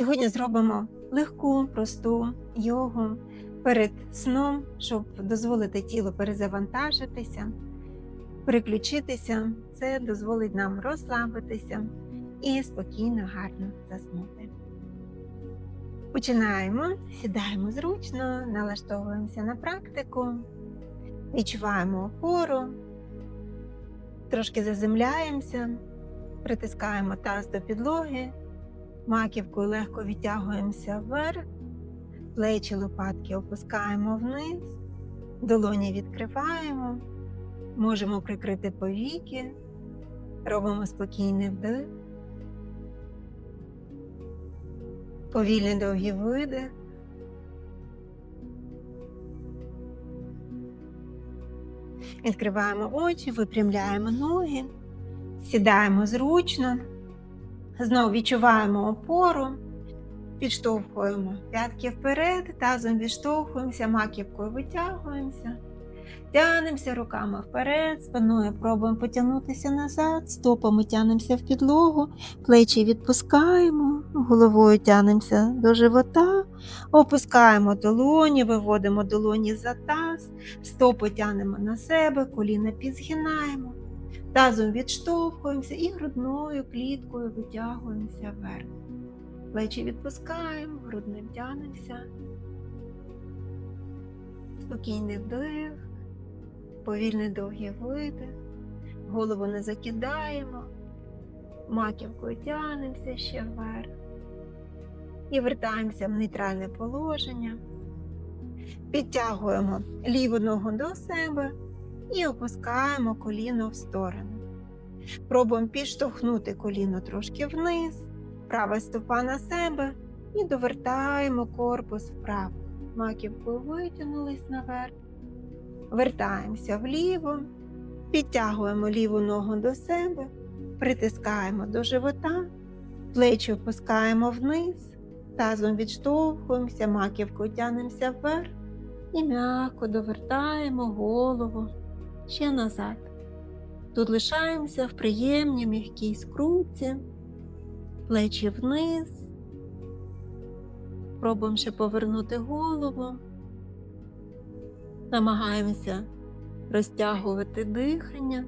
Сьогодні зробимо легку, просту йогу перед сном, щоб дозволити тілу перезавантажитися, переключитися. Це дозволить нам розслабитися і спокійно, гарно заснути. Починаємо, сідаємо зручно, налаштовуємося на практику, відчуваємо опору, трошки заземляємося, притискаємо таз до підлоги, маківкою легко відтягуємося вверх, плечі лопатки опускаємо вниз, долоні відкриваємо, можемо прикрити повіки, робимо спокійний вдих. Повільний довгий видих. Відкриваємо очі, випрямляємо ноги, сідаємо зручно, знову відчуваємо опору, підштовхуємо п'ятки вперед, тазом відштовхуємося, маківкою витягуємося, тянемося руками вперед, спиною пробуємо потягнутися назад, стопами тянемося в підлогу, плечі відпускаємо, головою тянемося до живота, опускаємо долоні, виводимо долоні за таз, стопи тянемо на себе, коліна підзгинаємо, тазом відштовхуємося і грудною кліткою витягуємося вверх. Плечі відпускаємо, грудним тянемося. Спокійний вдих, повільний довгий видих, голову не закидаємо, маківкою тянемося ще вверх. І вертаємося в нейтральне положення. Підтягуємо ліву ногу до себе і опускаємо коліно в сторону. Пробуємо підштовхнути коліно трошки вниз, права стопа на себе і довертаємо корпус вправо. Маківкою витягнулись наверх. Вертаємося вліво, підтягуємо ліву ногу до себе, притискаємо до живота, плечі опускаємо вниз, тазом відштовхуємося, маківкою тянемося вверх і м'яко довертаємо голову ще назад. Тут лишаємося в приємній м'якій скрутці, плечі вниз. Пробуємо ще повернути голову. Намагаємося розтягувати дихання.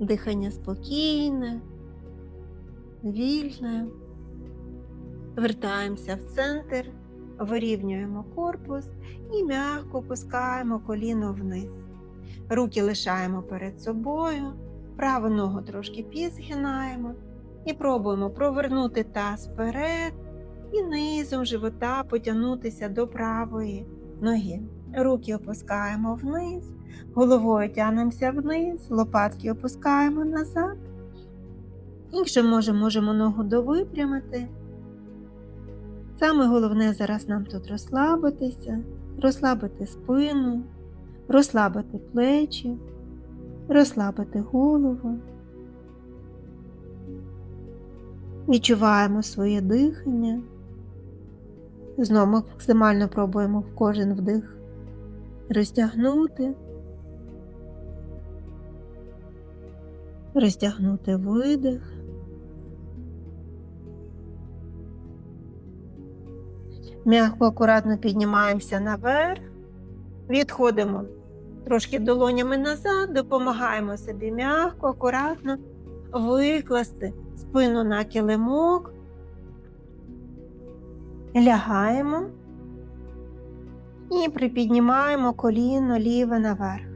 Дихання спокійне, вільне. Вертаємося в центр, вирівнюємо корпус і м'яко опускаємо коліно вниз. Руки лишаємо перед собою, праву ногу трошки підзгинаємо і пробуємо провернути таз вперед і низом живота потягнутися до правої ноги. Руки опускаємо вниз, головою тянемося вниз, лопатки опускаємо назад. Якщо можемо, можемо ногу довипрямити. Саме головне зараз нам тут розслабитися, розслабити спину, розслабити плечі, розслабити голову. Відчуваємо своє дихання. Знову максимально пробуємо в кожен вдих розтягнути, розтягнути видих. М'яко акуратно піднімаємося наверх, відходимо трошки долонями назад, допомагаємо собі м'яко, акуратно викласти спину на килимок, лягаємо і припіднімаємо коліно ліве наверх.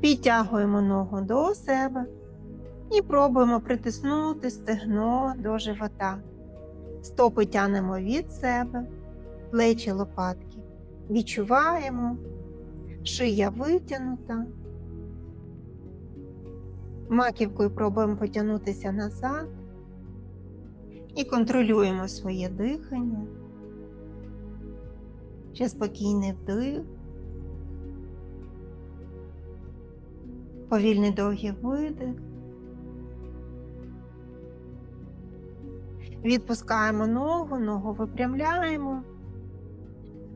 Підтягуємо ногу до себе і пробуємо притиснути стегно до живота. Стопи тянемо від себе, плечі лопатки. Відчуваємо, шия витягнута. Маківкою пробуємо потягнутися назад і контролюємо своє дихання. Ще спокійний вдих, повільний довгий видих. Відпускаємо ногу, ногу випрямляємо,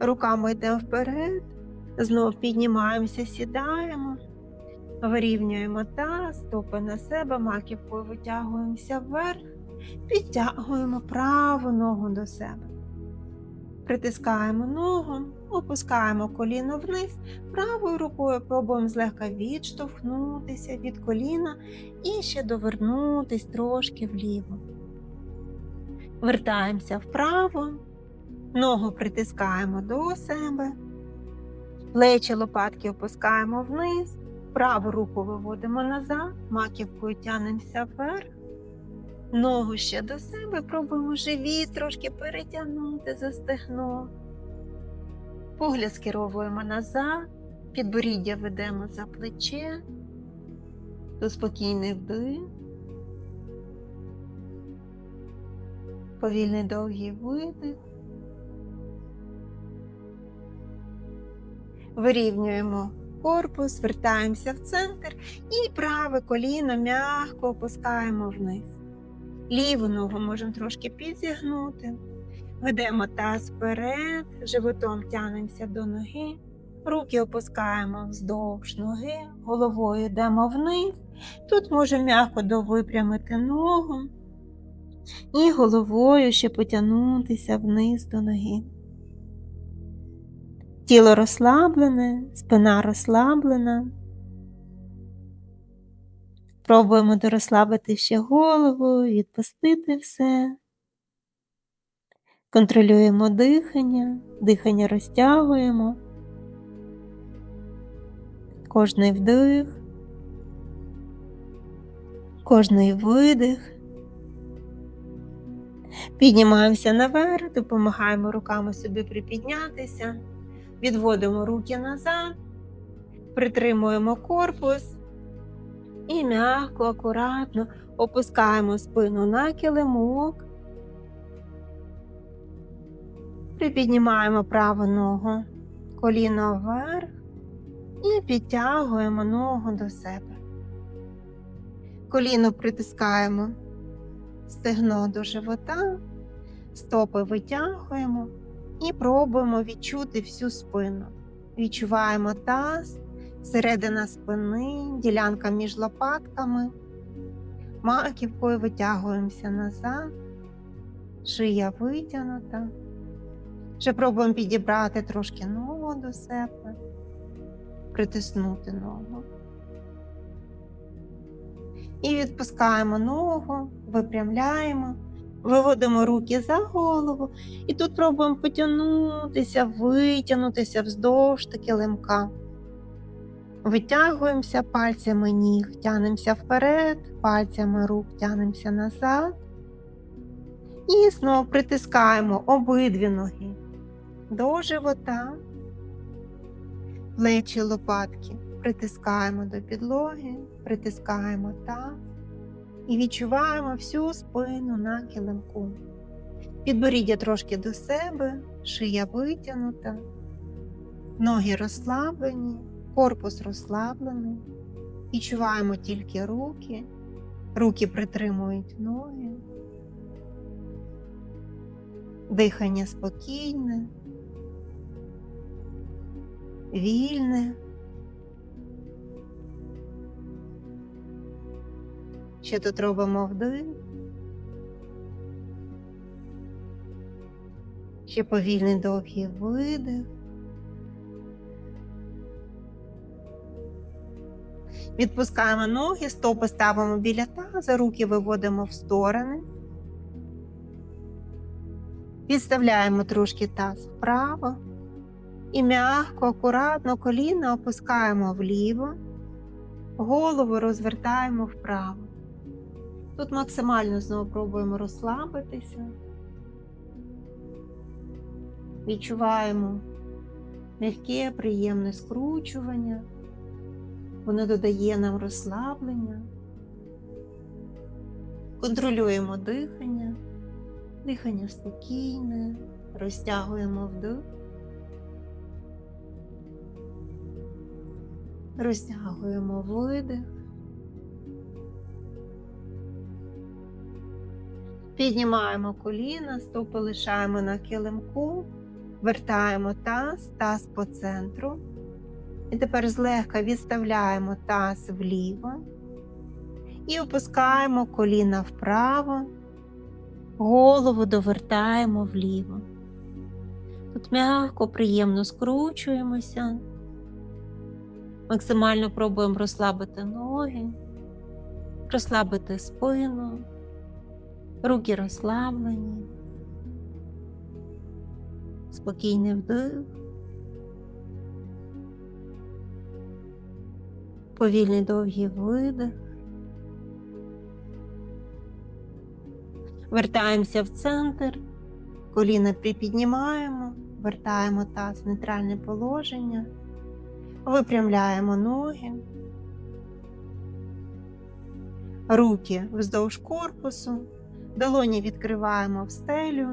руками йдемо вперед, знов піднімаємося, сідаємо, вирівнюємо таз, стопи на себе, маківкою витягуємося вверх підтягуємо праву ногу до себе. Притискаємо ногу, опускаємо коліно вниз, правою рукою пробуємо злегка відштовхнутися від коліна і ще довернутись трошки вліво. Вертаємося вправо, ногу притискаємо до себе, плечі лопатки опускаємо вниз, праву руку виводимо назад, маківкою тянемося вверх. Ногу ще до себе, пробуємо живіт трошки перетягнути за стегно. Погляд скеровуємо назад, підборіддя ведемо за плече, то спокійний вдих, повільний довгий видих. Вирівнюємо корпус, вертаємося в центр і праве коліно м'яко опускаємо вниз. Ліву ногу можемо трошки підзігнути. Ведемо таз вперед, животом тянемося до ноги, руки опускаємо вздовж ноги, головою йдемо вниз. Тут можемо м'яко довипрямити ногу і головою ще потягнутися вниз до ноги. Тіло розслаблене, спина розслаблена. Пробуємо дорозслабити ще голову, відпустити все. Контролюємо дихання, дихання розтягуємо. Кожний вдих, кожний видих. Піднімаємося наверх, допомагаємо руками собі припіднятися, відводимо руки назад, притримуємо корпус і м'яко, акуратно опускаємо спину на килимок. Припіднімаємо праву ногу, коліно вверх і підтягуємо ногу до себе. Коліно притискаємо стегно до живота, стопи витягуємо і пробуємо відчути всю спину. Відчуваємо таз, середина спини, ділянка між лопатками, маківкою витягуємося назад, шия витягнута. Ще пробуємо підібрати трошки ногу до себе, притиснути ногу. І відпускаємо ногу, випрямляємо, виводимо руки за голову. І тут пробуємо потягнутися, витягнутися вздовж таки лимка. Витягуємося пальцями ніг, тянемося вперед, пальцями рук тянемося назад. І знову притискаємо обидві ноги до живота, плечі лопатки притискаємо до підлоги, притискаємо таз і відчуваємо всю спину на килимку. Підборіддя трошки до себе, шия витягнута, ноги розслаблені, корпус розслаблений. Відчуваємо тільки руки, руки притримують ноги, дихання спокійне, вільне. Ще тут робимо вдих. Ще повільний довгий видих. Відпускаємо ноги, стопи ставимо біля таза, руки виводимо в сторони. Підставляємо трошки таз вправо і м'яко, акуратно коліна опускаємо вліво, голову розвертаємо вправо. Тут максимально знову пробуємо розслабитися. Відчуваємо м'яке, приємне скручування, воно додає нам розслаблення. Контролюємо дихання, дихання спокійне, розтягуємо вдих, розтягуємо видих. Піднімаємо коліна, стопи лишаємо на килимку, вертаємо таз, таз по центру. І тепер злегка відставляємо таз вліво і опускаємо коліна вправо, Голову довертаємо вліво. Тут м'яко, приємно скручуємося. Максимально пробуємо розслабити ноги, розслабити спину, руки розслаблені, спокійний вдих, повільний довгий видих. Вертаємося в центр, коліна припіднімаємо, вертаємо таз в нейтральне положення, випрямляємо ноги, руки вздовж корпусу, долоні відкриваємо в стелю,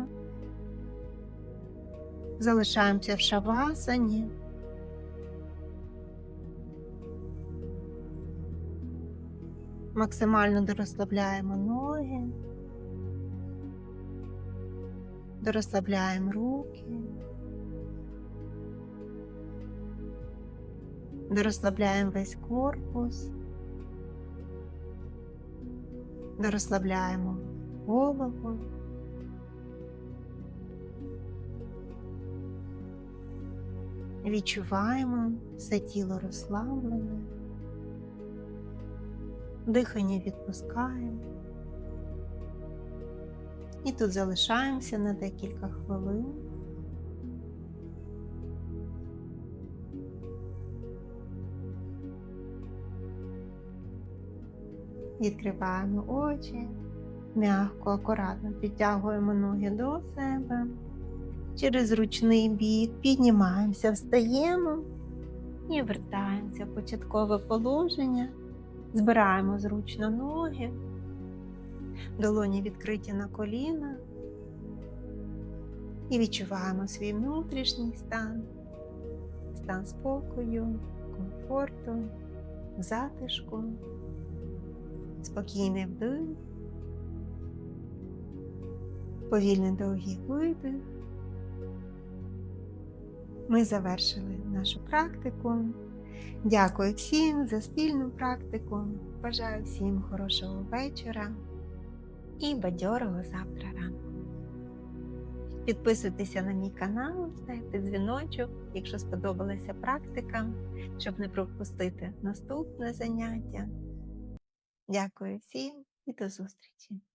залишаємося в шавасані. Максимально дорозслабляємо ноги. Дорозслабляємо руки. Дорозслабляємо весь корпус. Дорозслабляємо голову. Відчуваємо все тіло розслаблене. Дихання відпускаємо. І тут залишаємося на декілька хвилин. Відкриваємо очі, м'яко, акуратно підтягуємо ноги до себе. Через ручний бік піднімаємося, встаємо і вертаємося в початкове положення. Збираємо зручно ноги, долоні відкриті на коліна. І відчуваємо свій внутрішній стан, стан спокою, комфорту, затишку, спокійний вдих, повільний довгий видих. Ми завершили нашу практику. Дякую всім за спільну практику. Бажаю всім хорошого вечора і бадьорого завтра ранку. Підписуйтеся на мій канал, ставте дзвіночок, якщо сподобалася практика, щоб не пропустити наступне заняття. Дякую всім і до зустрічі!